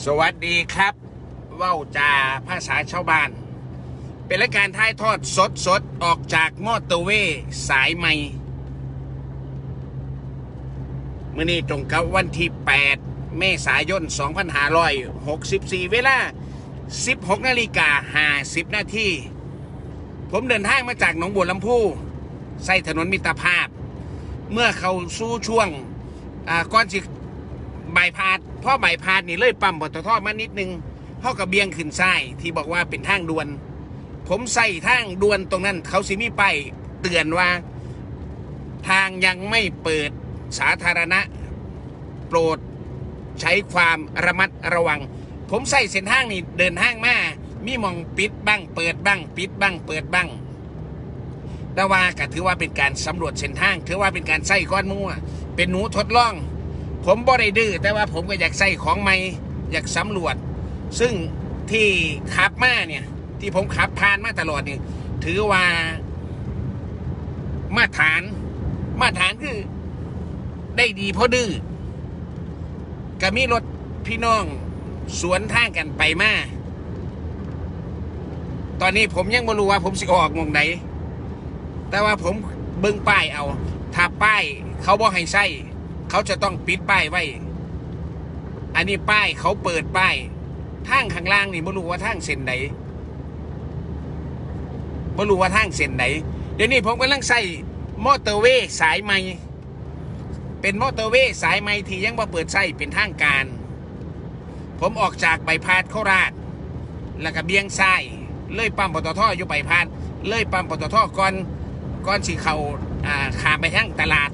สวัสดีครับเว้าจาภาษาชาวบ้าน เป็นรายการถ่ายทอดสดสดออกจากมอเตอร์เวย์สายใหม่เมื่อนี้ตรงกับวันที่ 8 เมษายน 2564 เวลา 16นาฬิกา50 นาทีผมเดินทางมาจากหนองบัวลำพูใส่ถนนมิตรภาพ เมื่อเขาสู้ช่วงก่อนสิ ใบพาดพ่อใบพาดนี่เลยปั๊มบตทมานิดนึงพ่อกระเบียงขึ้นซ้ายที่บอกว่าเป็นทางด่วน ผมใส่ทางด่วนตรงนั้น เขาสิมีไปายเตือนว่า ทางยังไม่เปิดสาธารณะ โปรดใช้ความระมัดระวัง ผมใส่เส้นทางนี่เดินทางมามีมองปิดบ้าง เปิดบ้าง ปิดบ้าง เปิดบ้างแต่ว่าก็ถือว่าเป็นการสำรวจเส้นทาง ถือว่าเป็นการใส่ก้อนมั่วเป็นหนูทดลอง ผมบ่ได้ดื้อแต่ว่าผมก็อยากใส่ของใหม่อยากสำรวจ ซึ่งที่ขับมาเนี่ย ที่ผมขับผ่านมาตลอดนี่ถือว่ามาตรฐาน มาตรฐานคือ ได้ดีเพราะดื้อก็มีรถพี่น้องสวนทางกันไปมา ตอนนี้ผมยังไม่รู้ว่าผมสิออกมองไหนแต่ว่าผมเบิ่งป้ายเอา ถ้าป้ายเขาบอกให้ใส่ เขาจะต้องปิดป้ายไว้ อันนี้ป้ายเขาเปิดป้ายทางข้างล่างนี่ไม่รู้ว่าทางเส้นไหนไม่รู้ว่าทางเส้นไหน เดี๋ยวนี้ผมกำลังใส่มอเตอร์เวย์สายใหม่ เป็นมอเตอร์เวย์สายใหม่ที่ยังมาเปิดใช้เป็นทางการ ผมออกจากใบพาดโคราช แล้วก็เบียงซ้ายเลยปั๊มปตทอยู่ใบพาดเลยปั๊มปตทก่อนก่อนสิเขาอ่าขามไปทางตลาด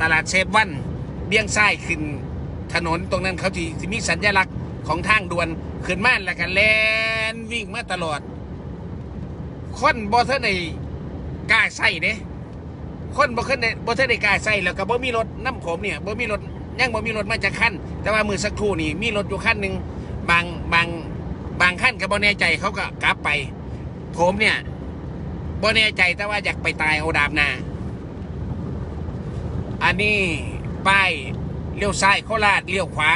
ตลาดเซฟวันเบี้ยงซ้ายขึ้นถนนตรงนั้นเขาที่มีสัญลักษณ์ของทางด่วนขึ้นมาแล้วก็แลนวิ่งมาตลอดคนบ่เท่าในกล้าใส่เด้คนบ่ขึ้นในบ่เท่าในกล้าใส่แล้วก็บ่มีรถน้ำผมเนี่ยบ่มีรถยังบ่มีรถมาจากขั้นแต่ว่ามือสักครู่นี่มีรถอยู่ขั้นหนึ่งบางบางบางขั้นก็บ่แน่ใจเขาก็กลับไป ผมเนี่ยบ่แน่ใจแต่ว่าอยากไปตายเอาดาบนา อันนี้ป้ายเลี้ยวซ้ายโคราชเลี้ยวขวา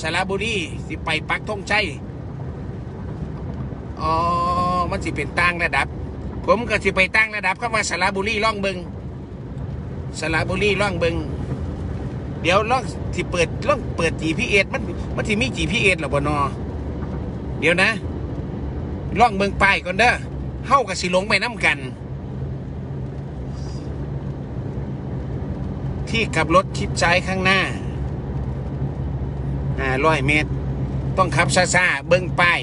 สระบุรีสิไปปักธงชัยอ๋อมันสิเป็นตั้งระดับ ผมก็สิไปตั้งระดับคำว่าสระบุรีล่องเบิงสระบุรีล่องเบิงเดี๋ยวล่องที่เปิดล่องเปิด GPS มันมันที่มี GPS หรอบนอเดี๋ยวนะล่องเบิงป้ายก่อนเด้อเฮากับสิหลงไปน้ำกัน ที่ขับรถชิดซ้ายข้างหน้าอ่าร้อยเมตร ต้องขับซ่าๆเบิ้งป้าย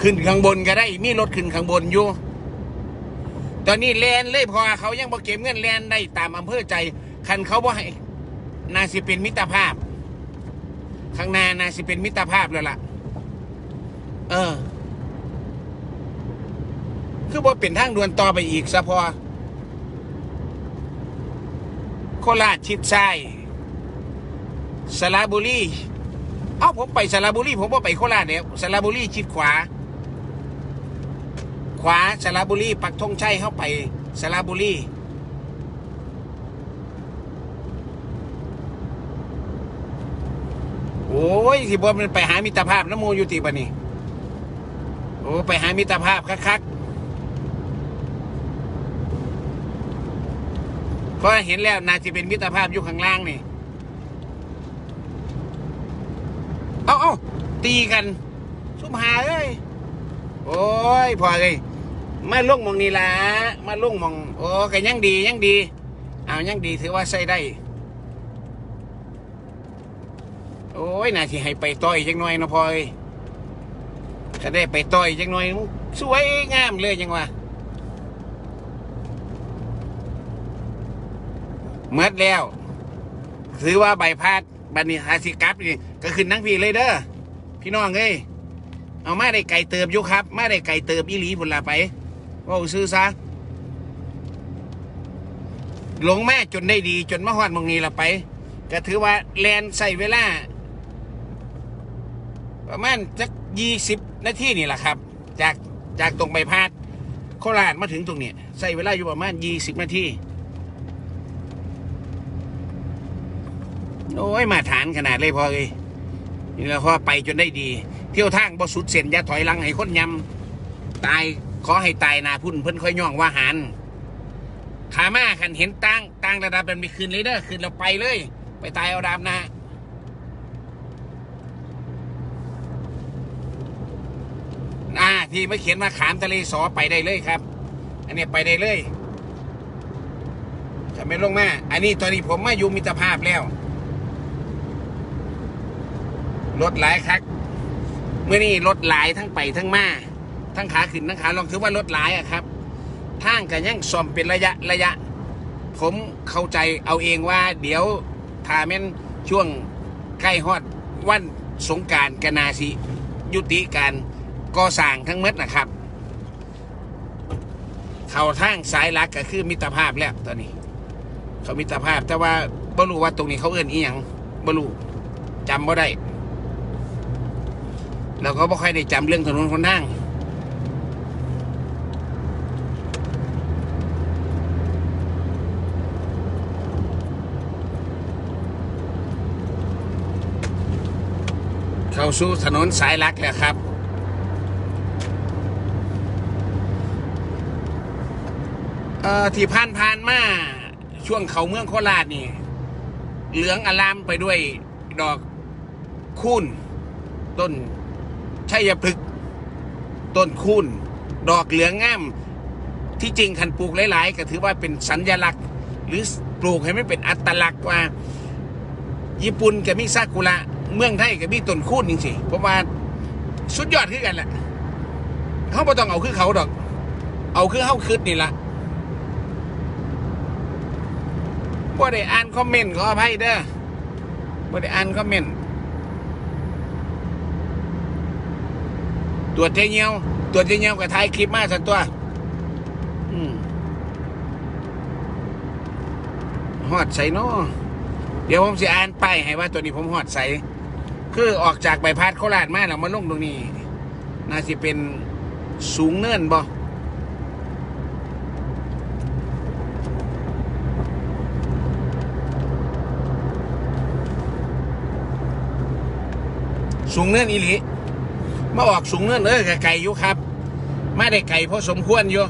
ขึ้นข้างบนก็ได้ มีรถขึ้นข้างบนอยู่ ตอนนี้แลนเลยพอเขายังบ่เก็บเงินแลนได้ตามอำเภอใจ คันเขาบ่ให้นาสิเป็นมิตรภาพ ข้างหน้านาสิเป็นมิตรภาพแล้วล่ะ เออ คือว่าเป็นทางด่วนต่อไปอีกซะพอโคราชชิดซ้ายสระบุรีเอ้าผมไปสระบุรีผมว่าไปโคราชเนี่ยสระบุรีชิดขวา ขวาสระบุรีปักธงชัยเข้าไปสระบุรีโอ้ยสิบ่มันไปหามิตรภาพน้ำโมอยู่ติบะนี่โอ้ไปหามิตรภาพคักๆ เพ ราะเห็นแล้วน่าจะเป็นมิตรภาพยู่ข้างล่างนี่ เอาเอาตีกัน สุมหาเอ้ย โอ้ยพอเลยมาลุ่งมองนี่ละมาลุ่งมอง โอ้ก็ยังดียังดี เอายังดีถือว่าใส่ได้ โอ้ยน่าสิให้ไปต่อยจังหน่อยนะพอเอ้ยก็ได้ไปต่อยจังหน่อยสวยงามเลยจังวะ เมื่อแล้วถือว่าใบพัดบันนี้หาสิกับนี่ก็ขึ้นนั่งพี่เลยเด้อพี่น้องเอ้ยเอามาได้ไก่เติบอยู่ครับมาได้ไก่เติบอีหลีพุ่นละไปว่าซื้อซะหลงแม่จนได้ดี จนมาฮอดมองนี้ละไป ก็ถือว่าแลนใส่เวลา ประมาณจักยี่สิบนาทีนี่แหละครับ จากจากตรงใบพัดโคราชมาถึงตรงนี้ใส่เวลาอยู่ประมาณยี่สิบนาที โอ้ยมาฐานขนาดเลยพอเลยนี่แล้วพอไปจนได้ดี เที่ยวทางบ่สุดเส้นอย่าถอยหลังให้คนยำตายขอให้ตายนาพุ่นเพิ่นค่อยย่องว่าหารขามาขันเห็นตั้งตั้งระดับเป็นมีคืนเลยเด้อคืนเราไปเลย ไปตายเอาดามนะอ่าที่ไม่เขียนมาขามทะเลสอไปได้เลยครับ อันนี้ไปได้เลยจะไม่ลงมา อันนี้ตอนนี้ผมมาอยู่มิตรภาพแล้ว รถหลายคักเมื่อนี้รถหลายทั้งไปทั้งมาทั้งขาขึ้นทั้งขาลงถือว่ารถหลายอะครับทางกันยังซ่อมเป็นระยะระยะ ผมเข้าใจเอาเองว่า เดี๋ยวถ้าแม่นช่วงใกล้ฮอดวันสงการกนาสิยุติการก่อสร้างทั้งหมดนะครับ เขาทางสายลักก็คือมิตรภาพแล้วตอนนี้ เขามิตรภาพแต่ว่าบ่รู้ว่าตรงนี้เขาเอื้นอีหยังบ่รู้จำบ่ได้ เราก็ไม่ค่อยได้จำเรื่องถนนคนทางเข้าสู่ถนนสายหลักแล้วครับเอ่อที่ผ่านผ่านมาช่วงเขาเมืองโคราชนี่ เหลืองอลามไปด้วยดอกคูนต้น ชัยพฤกษ์ต้นคูนดอกเหลืองงามที่จริงคันปลูกหลายๆ ก็ถือว่าเป็นสัญลักษณ์ หรือปลูกให้ไม่เป็นอัตลักษณ์ว่า ญี่ปุ่นก็มีซากุระ เมืองไทยก็มีต้นคูนจริงๆเพราะว่าสุดยอดคือกันแหละเขาไม่ต้องเอาคือเขาดอก เอาคือเขาคืดนี่ละบ่ได้อ่านคอมเมนต์ขออภัยเด้อบ่ได้อ่านคอมเมนต์ ตัวเจเงียวตัวเจเงียวกับถ่ายคลิปมาสักตัวหอดใส่เนาะเดี๋ยวผมจะอ่านไปให้ว่าตัวนี้ผมหอดใส่คือออกจากใบพัดโคราชมาแล้วมาลงตรงนี้ น่าจะเป็นสูงเนินบ่สูงเนินอีหลี มาออกสูงเนินเออไก่อยู่ครับไมาได้ไก่พอสมควรอยู่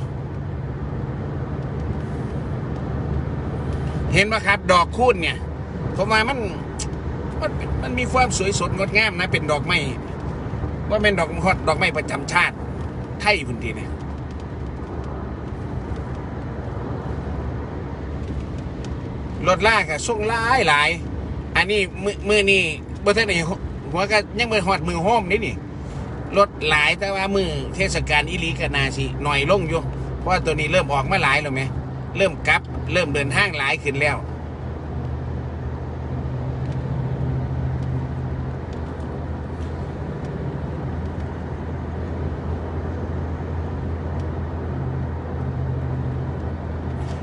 เห็นปะครับ ดอกคูณเนี่ยผมว่ามันมันมันมีความสวยสดงดงามนะ เป็นดอกไม้ว่าเป็นดอกฮอดดอกไม้ประจำชาติไทยพื้นที่เนี่ยรถลากอะส่งหลายหลาย อันนี้มือมือนี่บ่ทันได้หัวก็ยังมือฮอดมือโฮมนี่นี่ รถหลายแต่ว่ามือเทศกาลอีหลีกนาสิหน่อยลงอยู่ เพราะว่าตัวนี้เริ่มออกมาหลายแล้วไหมเริ่มกลับ เริ่มเดินทางหลายขึ้นแล้ว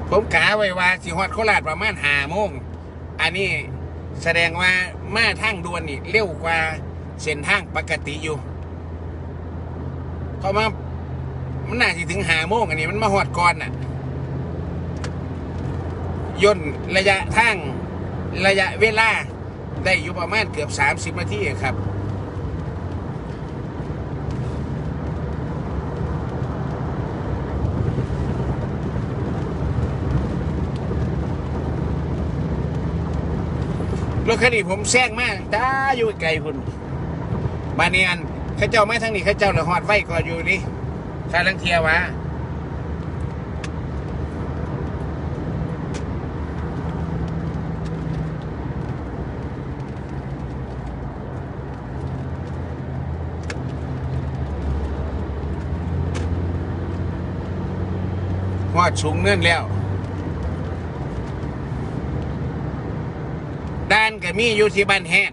ผมกาไว้ว่าสิฮอดโคราชประมาณห้าโมง อันนี้แสดงว่ามาทางด่วนนี่เร็วกว่าเส้นทางปกติอยู่ เพราะว่ามันน่าจะถึงหาโมงอันนี้มันมาหอดก่อนน่ะย่นระยะทางระยะเวลา ได้อยู่ประมาณเกือบ30นาทีครับรถคันนี้ผมแซงมากจ้าอยู่ไกลคุณบาเนียน ข้าเจ้าไม่ทั้งนี้ข้าเจ้าเหลือหอดไฟก่อนอยู่นี่ข้าลังเทียวะหอดสูงเนื่นแล้ว ด้านก็มีอยู่ที่บ้านแฮด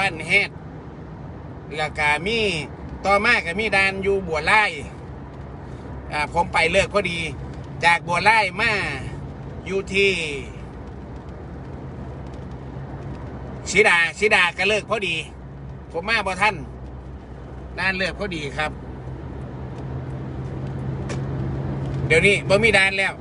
บ้านแฮด แล้วก็มีต่อมาก็มีดานอยู่บัวไล่อ่าผมไปเลิกพอดี จากบัวไล่มาอยู่ที่ชิดาชิดาก็เลิกพอดี ผมมาบ่ท่านด้านเลิกพอดีครับ เดี๋ยวนี้บ่มีดานแล้ว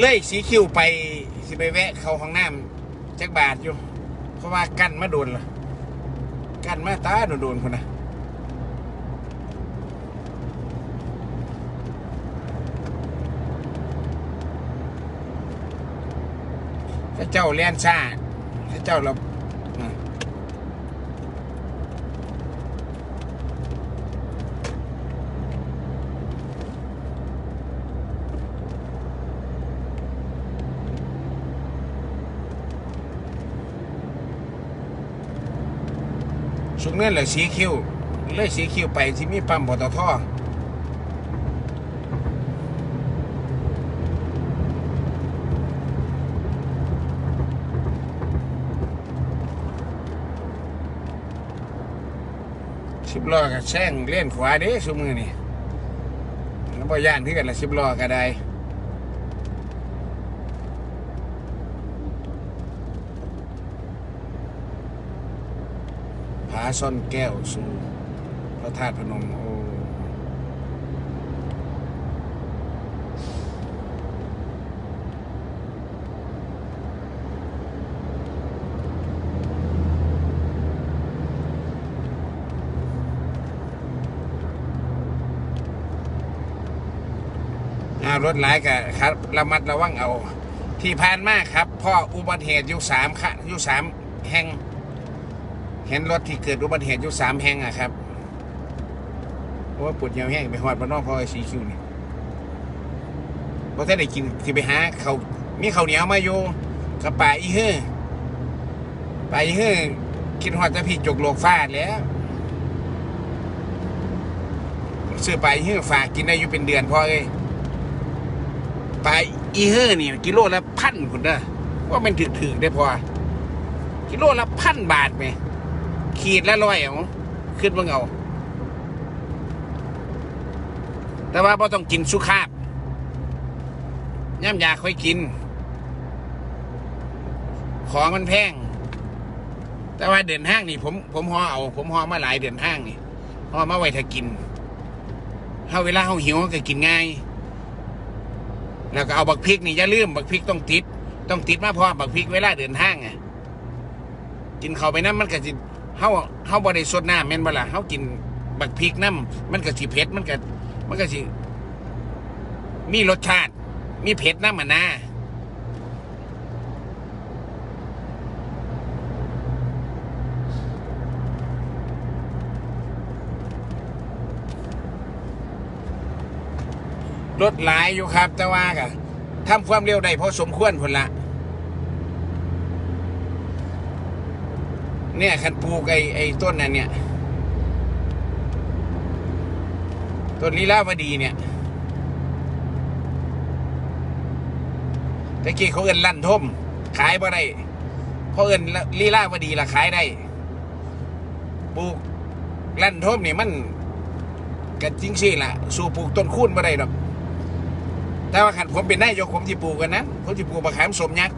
เลยสีคิวไปสิไปแวะเข้าห้องน้ำจักบาทอยู่ เพราะว่ากั้นมาโดนละกั้นมาตาโดนโดนคนนะถ้าเจ้าเลียนชาถ้าเจ้าเรา เนื่นเลยสีคิวเลยสีคิวไปที่มีปั๊มปตทสิบล้อกับแซงเล่นขวาเด้สุมือนี่แล้วบ่ย่านที่กันละสิบล้อก็ได้ ผาซ่อนแก้วสู่พระธาตุพนมโอ้อ่ารถหลายกับครับระมัดระวังเอา ที่ผ่านมาครับพ่ออุบัติเหตุอยู่สามค่ะอยู่สามแห่ง เห็นรถที่เกิดอุบัติเหตุอยู่สามแห่งอะครับเพราะว่าปวดยาวแห้งไปหอดบ้านนอกพอไอซีคิวนี่เพราะถ้าได้กินที่ไปหาเขามีเขาเหนียวมาอยู่กับป่าอีเฮ้อป่าอีเฮ้อคิดหอดจะพี่จกโลกฟาดแล้วซื้อป่าอีเฮ้อฝากกินได้อยู่เป็นเดือนพอเลยป่าอีเฮ้อนี่กิโลละพันคุณเด้อว่ามันถึกๆได้พอกิโลละพันบาทไหม ขีดละร้อยเอาขึ้นมาเอาแต่ว่าพอต้องกินสุขาบย่ำยาค่อยกิน ของมันแพง แต่ว่าเดินห้างนี่ ผมผมห่อเอา ผมห่อมาหลายเดินห้างนี่ห่อมาไว้ถ้ากินเฮาเวลาเฮาหิวก็กินง่าย แล้วก็เอาบักพริกนี่อย่าลืมบักพริกต้องติด ต้องติดมาพราะบักพริกเวลาเดินห้างไงกินเข้าไปน้ำมันก็สิ เฮาเฮาบ่ได้สดน้ำแม่นบ่ล่ะเฮากินบักพริกน้ำมันก็สิเผ็ดมันก็มันก็สิมีรสชาติ มีเผ็ดน้ำมันนะรถหลายอยู่ครับ แต่ว่าก็ทำความเร็วได้พอสมควรพุ่นละ เนี่ยคันปลูกไอ้ไอ้ต้นนั้นเนี่ย ต้นลีลาวดีเนี่ยตะกี้เขาเอินลั่นท่ม ขายบ่ได้เพราะเอินลีลาวดีละขายได้ปลูกลั่นท่มนี่มันกันจริงสิล่ะ สู่ปลูกต้นคูนบ่ได้ดอก แต่ว่าขันผมเป็นนายกผมที่ปลูกกันนั้นผมที่ปลูกมะขามสมยักษ์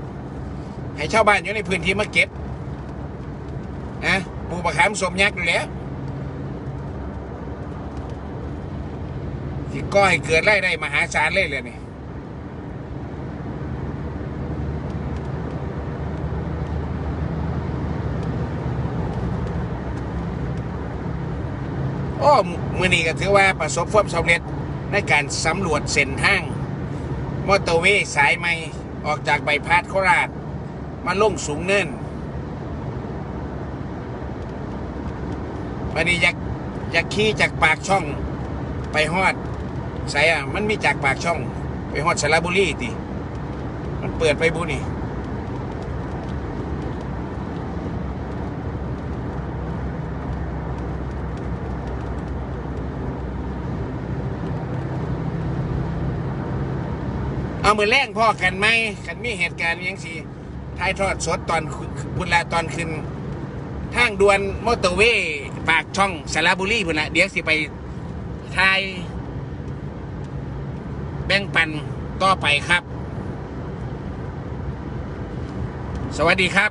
ให้ชาวบ้านอยู่ในพื้นที่มาเก็บ นะปลูกมะขามสมยักษ์อยู่แล้วที่ก็ให้เกิดไร่ได้มหาศาลเลยเลยนี่โอ้มือนี้ก็ถือว่าประสบความสำเร็จในการสำรวจเส้นทาง มอเตอร์เวย์สายใหม่ ออกจากใบพัดโคราช มาลงสูงเนิน วันนี้อยากอยากขี่จากปากช่องไปฮอดใส่อะมันมีจากปากช่อง ไปฮอดสระบุรีติมันเปิดไปบุนี่เอามือแรงพ่อกันไหมกันมีเหตุการณ์อิหยังสิถ่ายทอดสดตอนบุญละตอนขึ้นทางด่วนมอเตอร์เวย์ ปากช่องสระบุรีพุ่นละเดี๋ยวสิไปทายแบ่งปันต่อไปครับ สวัสดีครับ